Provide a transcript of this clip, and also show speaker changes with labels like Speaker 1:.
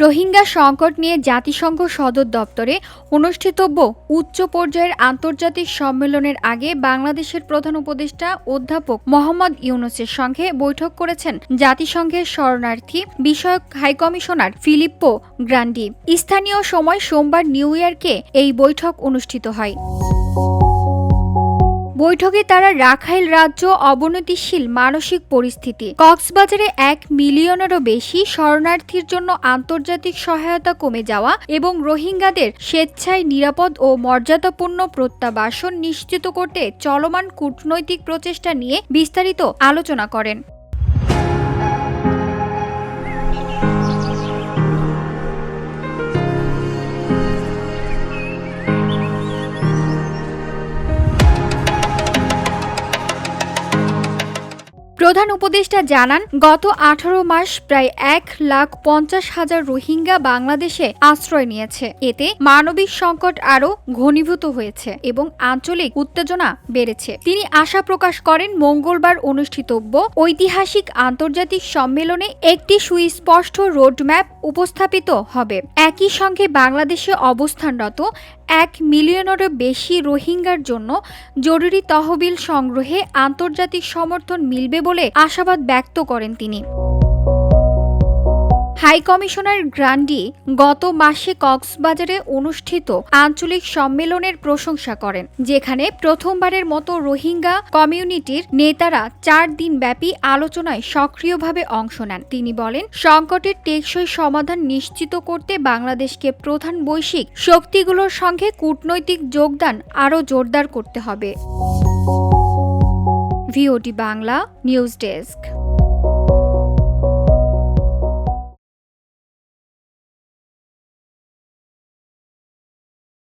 Speaker 1: রোহিঙ্গা সংকট নিয়ে জাতিসংঘ সদর দপ্তরে অনুষ্ঠিতব্য উচ্চ পর্যায়ের আন্তর্জাতিক সম্মেলনের আগে বাংলাদেশের প্রধান উপদেষ্টা অধ্যাপক মোহাম্মদ ইউনুসের সঙ্গে বৈঠক করেছেন জাতিসংঘের শরণার্থী বিষয়ক হাইকমিশনার ফিলিপ্পো গ্রান্ডি। স্থানীয় সময় সোমবার নিউ ইয়র্কে এই বৈঠক অনুষ্ঠিত হয়। বৈঠকে তারা রাখাইল রাজ্য অবনতিশীল মানসিক পরিস্থিতি। কক্সবাজারে এক মিলিয়নেরও বেশি শরণার্থীর জন্য আন্তর্জাতিক সহায়তা কমে যাওয়া এবং রোহিঙ্গাদের স্বেচ্ছায় নিরাপদ ও মর্যাদাপূর্ণ প্রত্যাবাসন নিশ্চিত করতে চলমান কূটনৈতিক প্রচেষ্টা নিয়ে বিস্তারিত আলোচনা করেন। প্রধান উপদেষ্টা জানান, গত আঠারো মাস প্রায় এক লাখ পঞ্চাশ হাজার রোহিঙ্গা বাংলাদেশে আশ্রয় নিয়েছে। এতে মানবিক সংকট আরও ঘনীভূত হয়েছে এবং আঞ্চলিক উত্তেজনা বেড়েছে। তিনি আশা প্রকাশ করেন, মঙ্গলবার অনুষ্ঠিতব্য ঐতিহাসিক আন্তর্জাতিক সম্মেলনে একটি সুস্পষ্ট রোডম্যাপ উপস্থাপিত হবে। একই সঙ্গে বাংলাদেশে অবস্থানরত এক মিলিয়নেরও বেশি রোহিঙ্গার জন্য জরুরি তহবিল সংগ্রহে আন্তর্জাতিক সমর্থন মিলবে বলে আশাবাদ ব্যক্ত করেন তিনি। হাই কমিশনার গ্রান্ডি গত মাসে কক্সবাজারে অনুষ্ঠিত আঞ্চলিক সম্মেলনের প্রশংসা করেন, যেখানে প্রথমবারের মতো রোহিঙ্গা কমিউনিটির নেতারা চার দিন ব্যাপী আলোচনায় সক্রিয়ভাবে অংশ নেন। তিনি বলেন, সংকটের টেকসই সমাধান নিশ্চিত করতে বাংলাদেশকে প্রধান বৈশ্বিক শক্তিগুলোর সঙ্গে কূটনৈতিক যোগদান আরও জোরদার করতে হবে। ভিওটি বাংলা নিউজ ডেস্ক